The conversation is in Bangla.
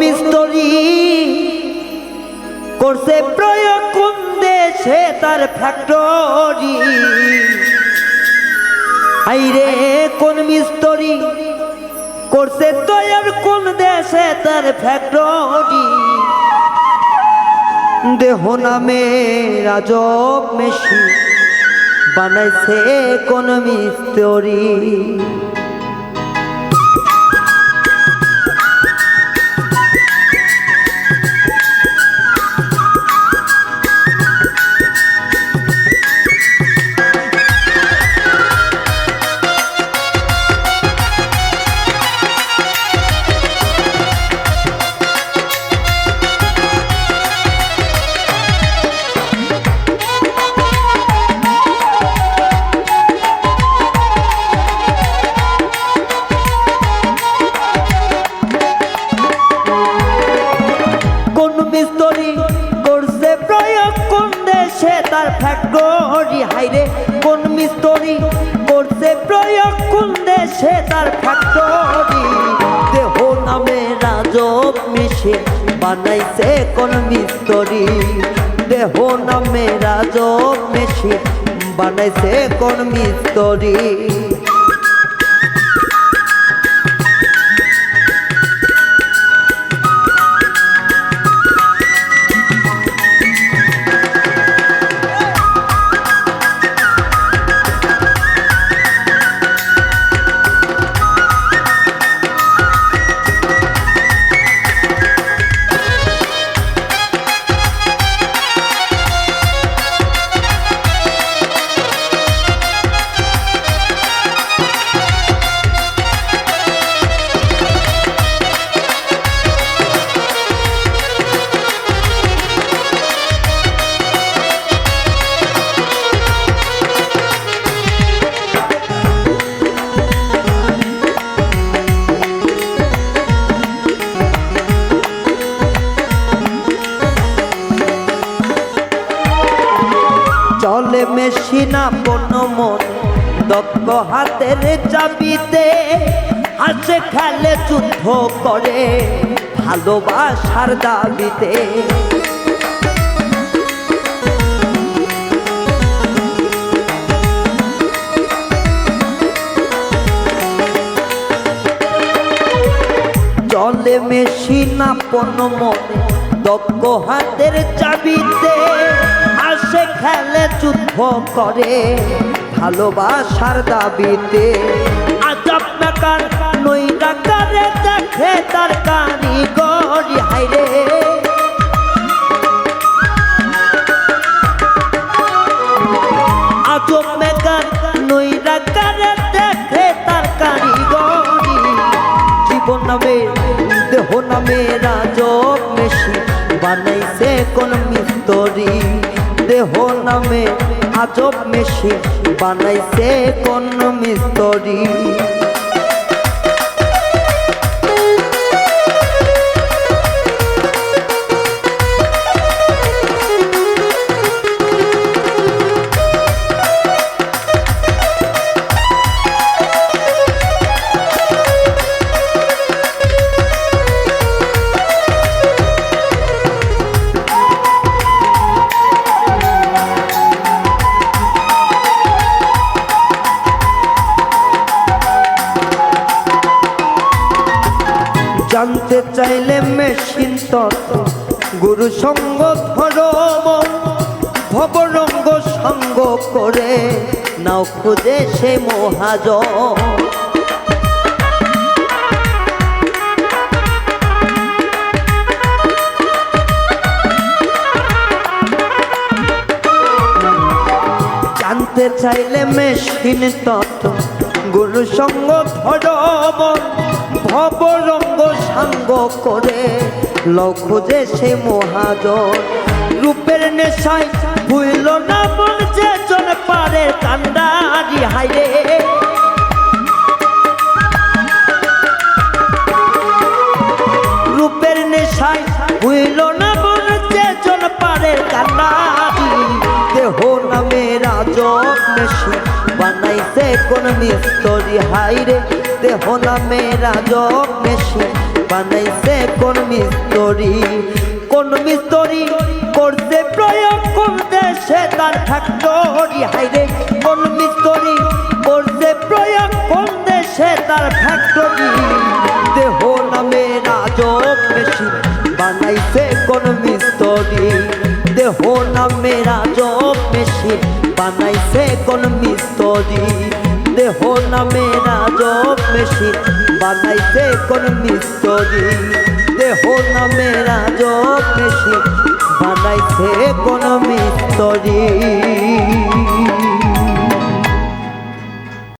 মিস্তরি করছে প্রয়োগ কোন দেশে তার ফ্যাক্টরি আইরে, কোন মিস্তরি করছে তৈয়ার কোন দেশে তার ফ্যাক্টরি দেহ নামে রাজব মেশি বানাইছে কোন মিস্তরি? মিস্তরি করছে প্রয়োগ, কোন দেশে তার ফ্যাক্টরি হাইরে, কোন মিস্তরি করছে প্রয়োগ, কোন দেশে তার ফ্যাক্টরি দেহ নামে রাজব মিশে বানাইছে কোন মিস্তরি। দেহ নামে রাজব মিশে বানাইছে কোন মিস্তরি। চলে মেশিনা পণ্য মন, দক্ষ হাতের চাবিতে হাসে, খেলে, যুদ্ধ করে ভালোবাসার দাবিতে। চলে মেশিনা পণ্য মনে, দক্ষ হাতের চাবিতে খেলে যুদ্ধ করে ভালোবাসার দাবিতে। আজাব নাকার নই ডাকারে দেখে তার কারিগরি হাইরে আজব মেকার নই ডাকারে দেখে তার কারিগরি জীবন নামে, দেহ নামে, রাজব মেশি বানাইছে কোন মিস্তরি। নামে আজব মেশিন বানাইছে কোন মিস্তরি জানতে চাইলে মেশিন তত্ত্ব, গুরু সঙ্গ ধরম ভবরঙ্গ সঙ্গ করে নাও খুঁজে সে মহাজ জানতে চাইলে মেশিন তত্ত্ব, গুরু সঙ্গ ধরম ভবরঙ্গ সাঙ্গ করে লখোজে সে মহাজন রূপের নেশায় ভুইল না যে জন পারে কান্দারি হাইরে রূপের নেশায় ভুইল না যে জন পারে কান্দারি দেহ নামে রাজক মেশি বানাইছে কোন মিস্তরি হাইরে দেহ নামে রাজক মেশি বানাইছে কোন মিস্তরি কোন মিস্তরি করছে প্রয়োগ কোন দেশে তার ফ্যাক্টরি হাইরে, কোন মিস্তরি করছে প্রয়োগ কোন দেশে তার ফ্যাক্টরি দেহ নামে রাজক বেশি, বানাইছে কোন মিস্তরি। দেহ নামে রাজক বেশি, বানাইছে কোন মিস্তরি। দেহ নামে রাজক মেশি বানাইছে কোন মিস্তরি। দেহ নামে রাজক মেশি বানাইছে কোন মিস্তরি।